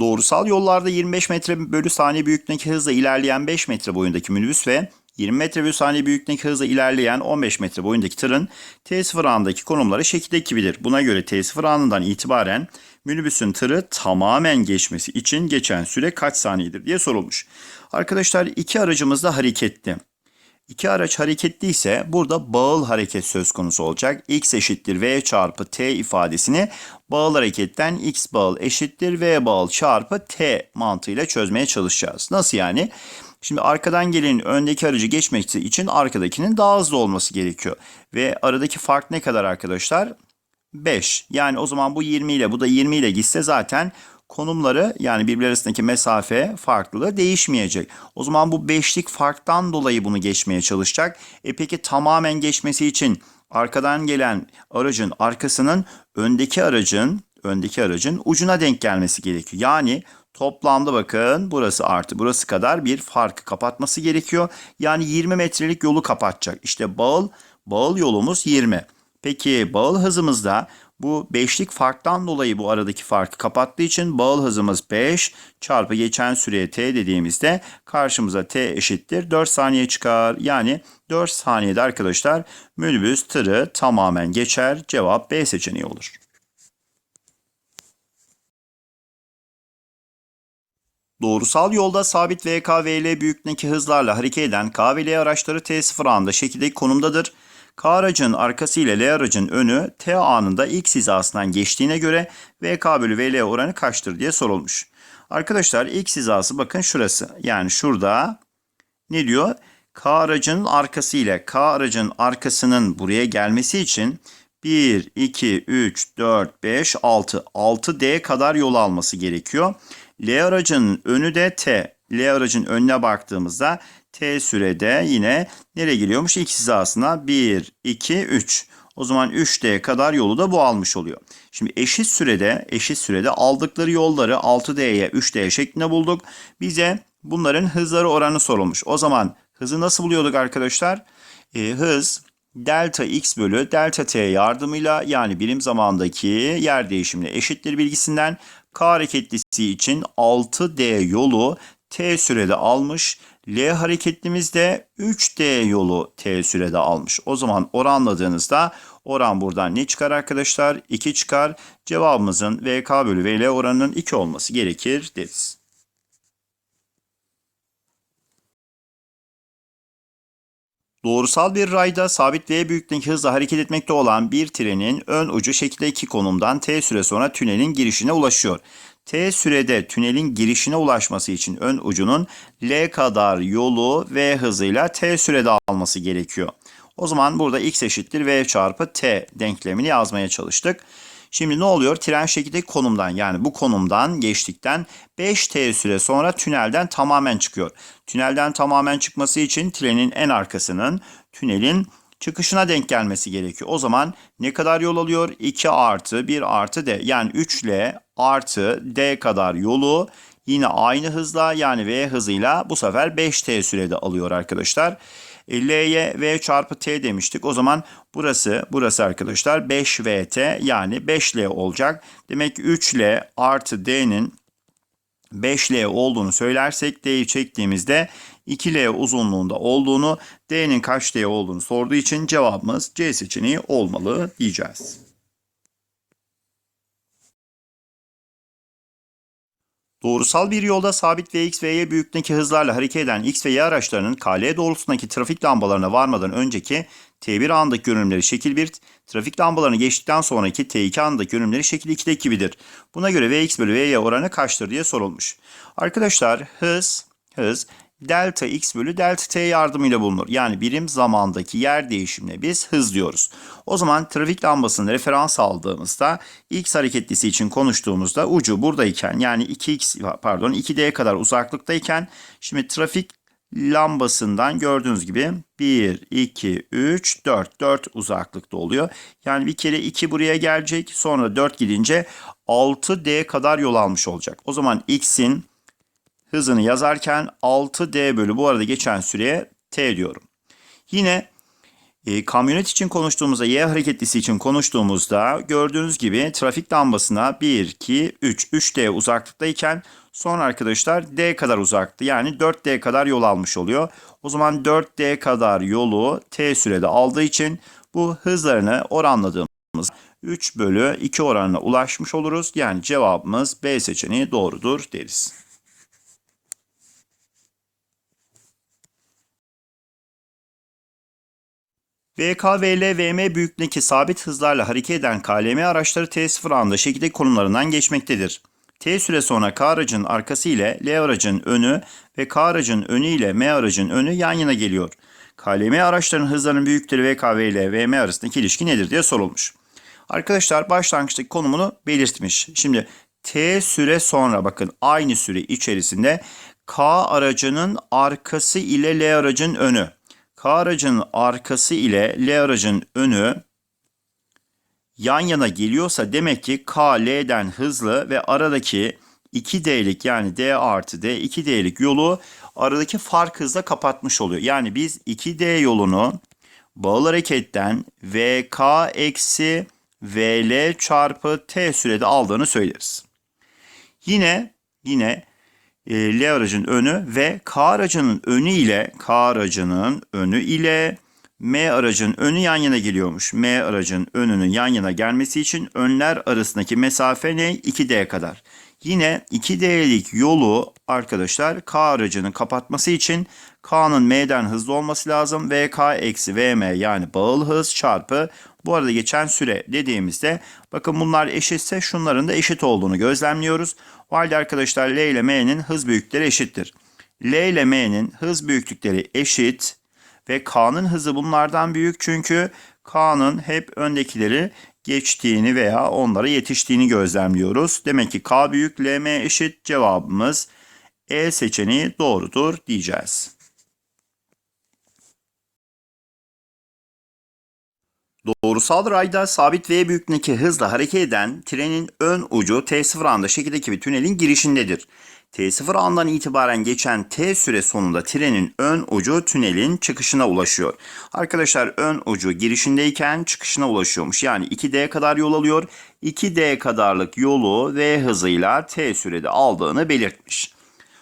Doğrusal yollarda 25 metre bölü saniye büyüklüğündeki hızla ilerleyen 5 metre boyundaki minibüs ve 20 metre bölü saniye büyüklüğündeki hızla ilerleyen 15 metre boyundaki tırın T0 anındaki konumları şekildeki gibidir. Buna göre T0 anından itibaren minibüsün tırı tamamen geçmesi için geçen süre kaç saniyedir diye sorulmuş. Arkadaşlar iki aracımız da hareketli. İki araç hareketliyse burada bağıl hareket söz konusu olacak. X eşittir V çarpı T ifadesini bağıl hareketten X bağıl eşittir V bağıl çarpı T mantığıyla çözmeye çalışacağız. Nasıl yani? Şimdi arkadan gelenin öndeki aracı geçmek için arkadakinin daha hızlı olması gerekiyor. Ve aradaki fark ne kadar arkadaşlar? 5. Yani o zaman bu 20 ile bu da 20 ile gitse zaten konumları yani birbirleri arasındaki mesafe farklılığı değişmeyecek. O zaman bu 5'lik farktan dolayı bunu geçmeye çalışacak. E peki tamamen geçmesi için arkadan gelen aracın arkasının öndeki aracın öndeki aracın ucuna denk gelmesi gerekiyor. Yani toplamda bakın burası artı burası kadar bir farkı kapatması gerekiyor. Yani 20 metrelik yolu kapatacak. İşte bağıl bağıl yolumuz 20. Peki bağıl hızımızda bu 5'lik farktan dolayı bu aradaki farkı kapattığı için bağıl hızımız 5 çarpı geçen süreye t dediğimizde karşımıza t eşittir 4 saniye çıkar. Yani 4 saniyede arkadaşlar minibüs tırı tamamen geçer. Cevap B seçeneği olur. Doğrusal yolda sabit V, K, V, L büyüklüğündeki hızlarla hareket eden K ve L araçları T0 anında şekildeki konumdadır. K aracın arkası ile L aracın önü T anında X hizasından geçtiğine göre VK bölü VL oranı kaçtır diye sorulmuş. Arkadaşlar X hizası bakın şurası. Yani şurada ne diyor? K aracının arkası ile K aracın arkasının buraya gelmesi için 1, 2, 3, 4, 5, 6, 6D kadar yol alması gerekiyor. L aracın önü de T. L aracın önüne baktığımızda T sürede yine nereye geliyormuş? X hizasına 1, 2, 3. O zaman 3D kadar yolu da bu almış oluyor. Şimdi eşit sürede eşit sürede aldıkları yolları 6D'ye 3D şeklinde bulduk. Bize bunların hızları oranı sorulmuş. O zaman hızı nasıl buluyorduk arkadaşlar? Ee, hız delta x bölü delta t yardımıyla yani birim zamandaki yer değişimine eşittir bilgisinden k hareketlisi için 6D yolu t sürede almış. L hareketlimiz de 3D yolu t sürede almış. O zaman oranladığınızda oran buradan ne çıkar arkadaşlar? 2 çıkar. Cevabımızın VK bölü VL oranının 2 olması gerekir deriz. Doğrusal bir rayda sabit V büyüklüğündeki hızla hareket etmekte olan bir trenin ön ucu şekilde iki konumdan T süre sonra tünelin girişine ulaşıyor. T sürede tünelin girişine ulaşması için ön ucunun L kadar yolu V hızıyla T sürede alması gerekiyor. O zaman burada x eşittir V çarpı T denklemini yazmaya çalıştık. Şimdi ne oluyor? Tren şekildeki konumdan yani bu konumdan geçtikten 5T süre sonra tünelden tamamen çıkıyor. Tünelden tamamen çıkması için trenin en arkasının tünelin çıkışına denk gelmesi gerekiyor. O zaman ne kadar yol alıyor? 2 artı 1 artı D. Yani 3L artı D kadar yolu yine aynı hızla yani V hızıyla bu sefer 5T sürede alıyor arkadaşlar. E, L'ye V çarpı T demiştik. O zaman burası burası arkadaşlar 5VT yani 5L olacak. Demek ki 3L artı D'nin 5L olduğunu söylersek D'yi çektiğimizde 2L uzunluğunda olduğunu, D'nin kaç L olduğunu sorduğu için cevabımız C seçeneği olmalı diyeceğiz. Doğrusal bir yolda sabit Vx ve Y büyüklüğündeki hızlarla hareket eden X ve Y araçlarının KL doğrultusundaki trafik lambalarına varmadan önceki T1 andaki görünümleri şekil 1, trafik lambalarını geçtikten sonraki T2 andaki görünümleri şekil 2'de gibidir. Buna göre Vx bölü Vy oranı kaçtır diye sorulmuş. Arkadaşlar hız, hız delta x bölü delta t yardımıyla bulunur. Yani birim zamandaki yer değişimine biz hız diyoruz. O zaman trafik lambasını referans aldığımızda x hareketlisi için konuştuğumuzda ucu buradayken yani 2x pardon 2d kadar uzaklıktayken şimdi trafik lambasından gördüğünüz gibi 1, 2, 3, 4. 4 uzaklıkta oluyor. Yani bir kere 2 buraya gelecek. Sonra 4 gidince 6D kadar yol almış olacak. O zaman x'in hızını yazarken 6D bölü bu arada geçen süreye T diyorum. Yine E, kamyonet için konuştuğumuzda, Y hareketlisi için konuştuğumuzda gördüğünüz gibi trafik lambasına 1, 2, 3, 3D uzaklıktayken sonra arkadaşlar D kadar uzaktı. Yani 4D kadar yol almış oluyor. O zaman 4D kadar yolu T sürede aldığı için bu hızlarını oranladığımız 3 bölü 2 oranına ulaşmış oluruz. Yani cevabımız B seçeneği doğrudur deriz. VKVL, VM büyüklüğündeki sabit hızlarla hareket eden KLM araçları T0 anında şekildeki konumlarından geçmektedir. T süre sonra K aracın arkası ile L aracın önü ve K aracın önü ile M aracın önü yan yana geliyor. KLM araçlarının hızlarının büyüklükleri VKVL, VM arasındaki ilişki nedir diye sorulmuş. Arkadaşlar başlangıçtaki konumunu belirtmiş. Şimdi T süre sonra bakın aynı süre içerisinde K aracının arkası ile L aracın önü. K aracının arkası ile L aracın önü yan yana geliyorsa demek ki K L'den hızlı ve aradaki 2D'lik yani D artı D 2D'lik yolu aradaki fark hızla kapatmış oluyor. Yani biz 2D yolunu bağıl hareketten VK eksi VL çarpı T sürede aldığını söyleriz. Yine yine e, L aracın önü ve K aracının önü ile K aracının önü ile M aracın önü yan yana geliyormuş. M aracın önünün yan yana gelmesi için önler arasındaki mesafe ne? 2D kadar. Yine 2D'lik yolu arkadaşlar K aracının kapatması için K'nın M'den hızlı olması lazım. VK eksi VM yani bağıl hız çarpı bu arada geçen süre dediğimizde bakın bunlar eşitse şunların da eşit olduğunu gözlemliyoruz. O halde arkadaşlar L ile M'nin hız büyüklükleri eşittir. L ile M'nin hız büyüklükleri eşit ve K'nın hızı bunlardan büyük çünkü K'nın hep öndekileri geçtiğini veya onlara yetiştiğini gözlemliyoruz. Demek ki K büyük LM eşit cevabımız E seçeneği doğrudur diyeceğiz. Doğrusal rayda sabit V büyüklüğündeki hızla hareket eden trenin ön ucu T0 anda şekildeki bir tünelin girişindedir. T0 andan itibaren geçen T süre sonunda trenin ön ucu tünelin çıkışına ulaşıyor. Arkadaşlar ön ucu girişindeyken çıkışına ulaşıyormuş. Yani 2D kadar yol alıyor. 2D kadarlık yolu V hızıyla T sürede aldığını belirtmiş.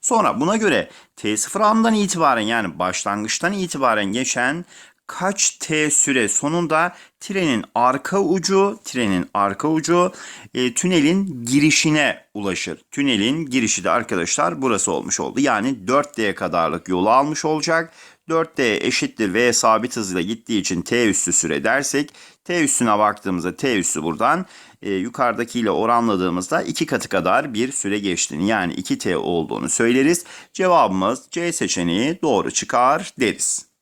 Sonra buna göre T0 andan itibaren yani başlangıçtan itibaren geçen kaç T süre sonunda trenin arka ucu, trenin arka ucu e, tünelin girişine ulaşır. Tünelin girişi de arkadaşlar burası olmuş oldu. Yani 4D kadarlık yolu almış olacak. 4D eşittir V sabit hızla gittiği için T üssü süre dersek T üssüne baktığımızda T üssü buradan e, yukarıdakiyle oranladığımızda iki katı kadar bir süre geçtiğini yani 2T olduğunu söyleriz. Cevabımız C seçeneği doğru çıkar deriz.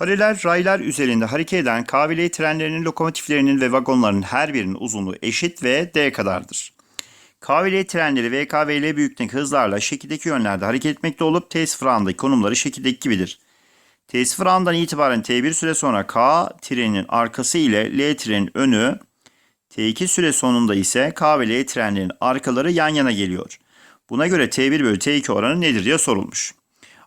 Paralel raylar üzerinde hareket eden KVL trenlerinin lokomotiflerinin ve vagonlarının her birinin uzunluğu eşit ve D kadardır. KVL trenleri ve KVL büyüklüğündeki hızlarla şekildeki yönlerde hareket etmekte olup T0 andaki konumları şekildeki gibidir. T0 andan itibaren T1 süre sonra K trenin arkası ile L trenin önü, T2 süre sonunda ise K ve L trenlerin arkaları yan yana geliyor. Buna göre T1 bölü T2 oranı nedir diye sorulmuş.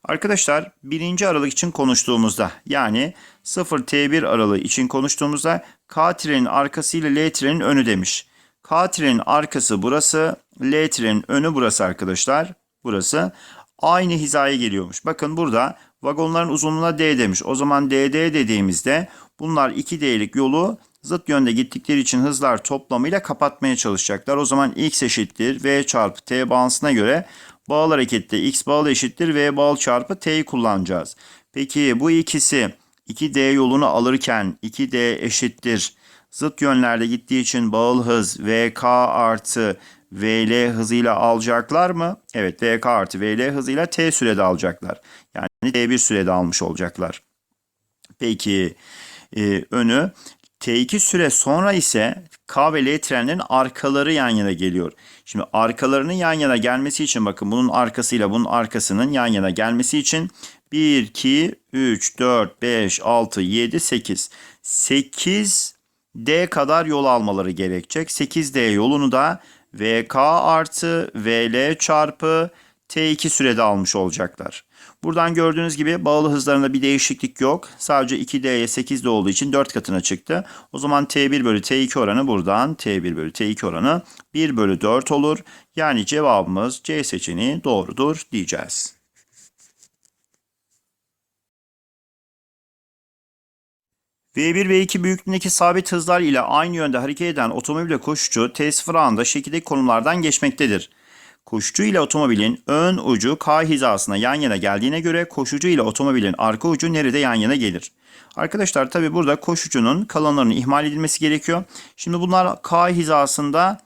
Arkadaşlar birinci aralık için konuştuğumuzda yani 0 T1 aralığı için konuştuğumuzda K trenin arkası ile L trenin önü demiş. K trenin arkası burası, L trenin önü burası arkadaşlar. Burası aynı hizaya geliyormuş. Bakın burada vagonların uzunluğuna D demiş. O zaman DD dediğimizde bunlar 2D'lik yolu zıt yönde gittikleri için hızlar toplamıyla kapatmaya çalışacaklar. O zaman x eşittir v çarpı t bağıntısına göre bağıl harekette x bağlı eşittir v bağlı çarpı t'yi kullanacağız. Peki bu ikisi 2D yolunu alırken 2D eşittir zıt yönlerde gittiği için bağıl hız vk artı vl hızıyla alacaklar mı? Evet vk artı vl hızıyla t sürede alacaklar. Yani t1 sürede almış olacaklar. Peki e, önü T2 süre sonra ise K ve L trenlerin arkaları yan yana geliyor. Şimdi arkalarının yan yana gelmesi için bakın bunun arkasıyla bunun arkasının yan yana gelmesi için 1, 2, 3, 4, 5, 6, 7, 8. 8 D kadar yol almaları gerekecek. 8D yolunu da VK artı VL çarpı T2 sürede almış olacaklar. Buradan gördüğünüz gibi bağlı hızlarında bir değişiklik yok. Sadece 2D'ye 8D olduğu için 4 katına çıktı. O zaman T1 bölü T2 oranı buradan T1 bölü T2 oranı 1 bölü 4 olur. Yani cevabımız C seçeneği doğrudur diyeceğiz. V1 ve 2 büyüklüğündeki sabit hızlar ile aynı yönde hareket eden otomobil ve koşucu T0 anında şekildeki konumlardan geçmektedir. Koşucu ile otomobilin ön ucu K hizasına yan yana geldiğine göre koşucu ile otomobilin arka ucu nerede yan yana gelir? Arkadaşlar tabi burada koşucunun kalanlarının ihmal edilmesi gerekiyor. Şimdi bunlar K hizasında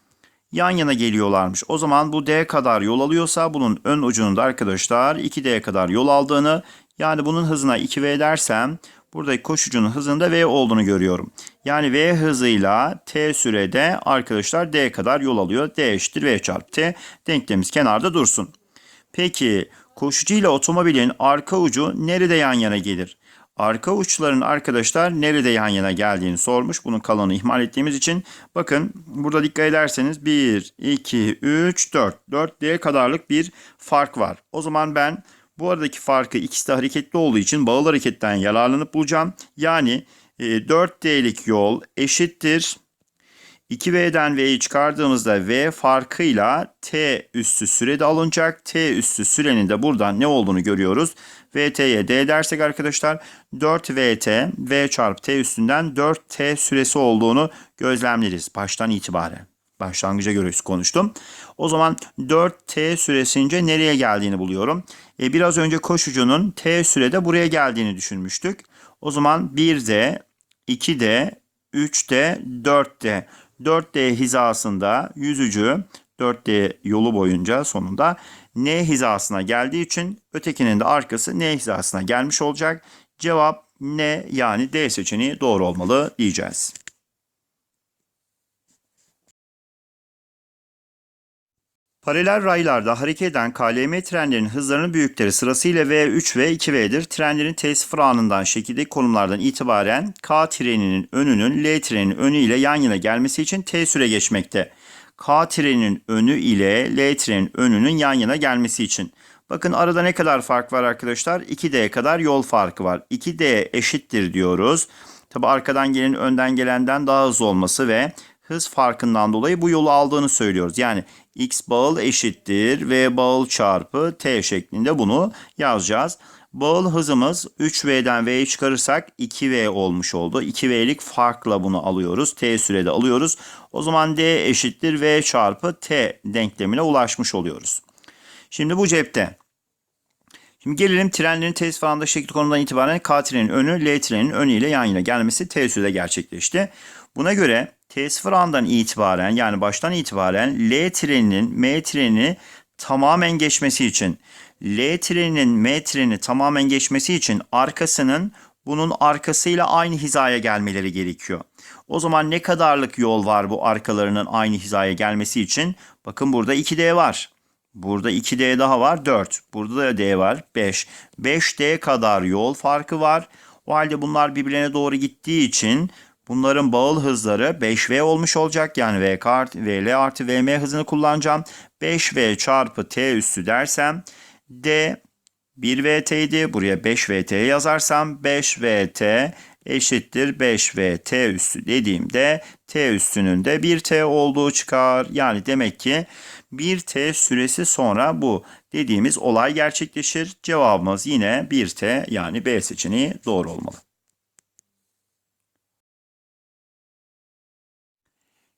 yan yana geliyorlarmış. O zaman bu D kadar yol alıyorsa bunun ön ucunun da arkadaşlar 2D kadar yol aldığını yani bunun hızına 2V dersem buradaki koşucunun hızında V olduğunu görüyorum. Yani V hızıyla T sürede arkadaşlar D kadar yol alıyor. D eşittir V çarpı T. Denklemimiz kenarda dursun. Peki koşucu ile otomobilin arka ucu nerede yan yana gelir? Arka uçların arkadaşlar nerede yan yana geldiğini sormuş. Bunun kalanını ihmal ettiğimiz için. Bakın burada dikkat ederseniz 1, 2, 3, 4. 4D kadarlık bir fark var. O zaman ben bu aradaki farkı ikisi de hareketli olduğu için bağıl hareketten yararlanıp bulacağım. Yani e, 4D'lik yol eşittir. 2V'den V'yi çıkardığımızda V farkıyla T üssü sürede alınacak. T üssü sürenin de buradan ne olduğunu görüyoruz. VT'ye D dersek arkadaşlar 4VT V çarpı T üstünden 4T süresi olduğunu gözlemleriz baştan itibaren. Başlangıca göre konuştum. O zaman 4T süresince nereye geldiğini buluyorum. E, biraz önce koşucunun T sürede buraya geldiğini düşünmüştük. O zaman 1D, 2D, 3D, 4D. 4D hizasında yüzücü 4D yolu boyunca sonunda N hizasına geldiği için ötekinin de arkası N hizasına gelmiş olacak. Cevap N yani D seçeneği doğru olmalı diyeceğiz. Paralel raylarda hareket eden KLM trenlerinin hızlarının büyükleri sırasıyla V3 ve 2V'dir. Trenlerin T0 anından şekildeki konumlardan itibaren K treninin önünün L trenin önü ile yan yana gelmesi için T süre geçmekte. K trenin önü ile L trenin önünün yan yana gelmesi için. Bakın arada ne kadar fark var arkadaşlar? 2D kadar yol farkı var. 2D eşittir diyoruz. Tabi arkadan gelen önden gelenden daha hızlı olması ve hız farkından dolayı bu yolu aldığını söylüyoruz. Yani x bağıl eşittir v bağıl çarpı t şeklinde bunu yazacağız. Bağıl hızımız 3v'den v'yi çıkarırsak 2v olmuş oldu. 2v'lik farkla bunu alıyoruz. T sürede alıyoruz. O zaman d eşittir v çarpı t denklemine ulaşmış oluyoruz. Şimdi bu cepte. Şimdi gelelim trenlerin test falanında şekli konudan itibaren K trenin önü L trenin önü ile yan yana gelmesi T sürede gerçekleşti. Buna göre T0 andan itibaren yani baştan itibaren L treninin M treni tamamen geçmesi için L treninin M treni tamamen geçmesi için arkasının bunun arkasıyla aynı hizaya gelmeleri gerekiyor. O zaman ne kadarlık yol var bu arkalarının aynı hizaya gelmesi için? Bakın burada 2D var. Burada 2D daha var 4. Burada da D var 5. 5D kadar yol farkı var. O halde bunlar birbirine doğru gittiği için bunların bağıl hızları 5V olmuş olacak. Yani V artı VL artı VM hızını kullanacağım. 5V çarpı T üssü dersem D 1VT Buraya 5VT yazarsam 5VT eşittir 5VT üssü dediğimde T üssünün de 1T olduğu çıkar. Yani demek ki 1T süresi sonra bu dediğimiz olay gerçekleşir. Cevabımız yine 1T yani B seçeneği doğru olmalı.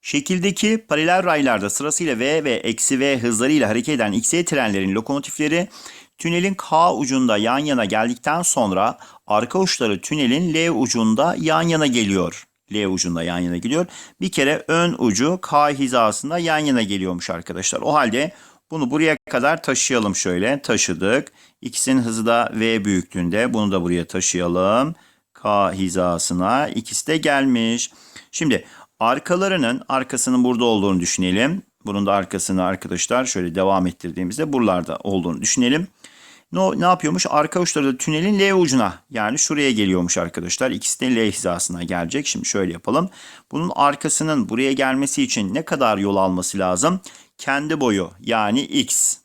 Şekildeki paralel raylarda sırasıyla V ve eksi V hızlarıyla hareket eden XY trenlerin lokomotifleri tünelin K ucunda yan yana geldikten sonra arka uçları tünelin L ucunda yan yana geliyor. L ucunda yan yana geliyor. Bir kere ön ucu K hizasında yan yana geliyormuş arkadaşlar. O halde bunu buraya kadar taşıyalım şöyle. Taşıdık. İkisinin hızı da V büyüklüğünde. Bunu da buraya taşıyalım. K hizasına. İkisi de gelmiş. Şimdi arkalarının arkasının burada olduğunu düşünelim. Bunun da arkasını arkadaşlar şöyle devam ettirdiğimizde buralarda olduğunu düşünelim. Ne, ne yapıyormuş? Arka uçları da tünelin L ucuna yani şuraya geliyormuş arkadaşlar. İkisi de L hizasına gelecek. Şimdi şöyle yapalım. Bunun arkasının buraya gelmesi için ne kadar yol alması lazım? Kendi boyu yani X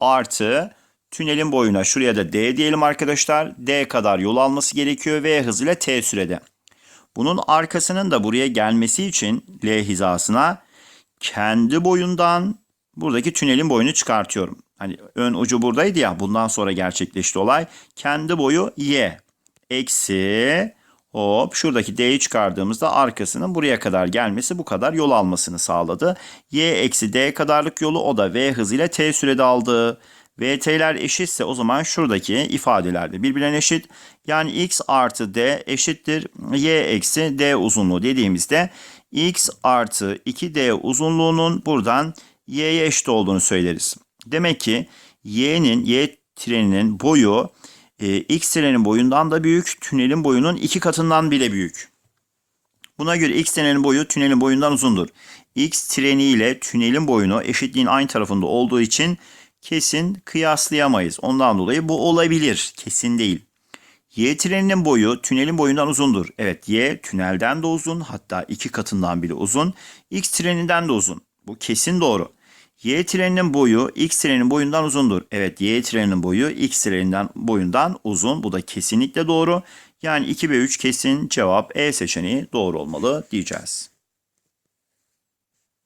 artı tünelin boyuna şuraya da D diyelim arkadaşlar. D kadar yol alması gerekiyor V hızıyla T sürede. Bunun arkasının da buraya gelmesi için L hizasına kendi boyundan buradaki tünelin boyunu çıkartıyorum. Hani ön ucu buradaydı ya bundan sonra gerçekleşti olay. Kendi boyu Y. Eksi hop şuradaki D'yi çıkardığımızda arkasının buraya kadar gelmesi bu kadar yol almasını sağladı. Y eksi D kadarlık yolu o da V hızıyla T sürede aldı. VT'ler eşitse o zaman şuradaki ifadeler de birbirine eşit. Yani x artı d eşittir y eksi d uzunluğu dediğimizde x artı 2d uzunluğunun buradan y'ye eşit olduğunu söyleriz. Demek ki y'nin y treninin boyu e, x trenin boyundan da büyük, tünelin boyunun iki katından bile büyük. Buna göre x trenin boyu tünelin boyundan uzundur. X treni ile tünelin boyunu eşitliğin aynı tarafında olduğu için kesin kıyaslayamayız. Ondan dolayı bu olabilir. Kesin değil. Y treninin boyu tünelin boyundan uzundur. Evet Y tünelden de uzun hatta iki katından bile uzun. X treninden de uzun. Bu kesin doğru. Y treninin boyu X trenin boyundan uzundur. Evet Y treninin boyu X treninden boyundan uzun. Bu da kesinlikle doğru. Yani 2 ve 3 kesin cevap E seçeneği doğru olmalı diyeceğiz.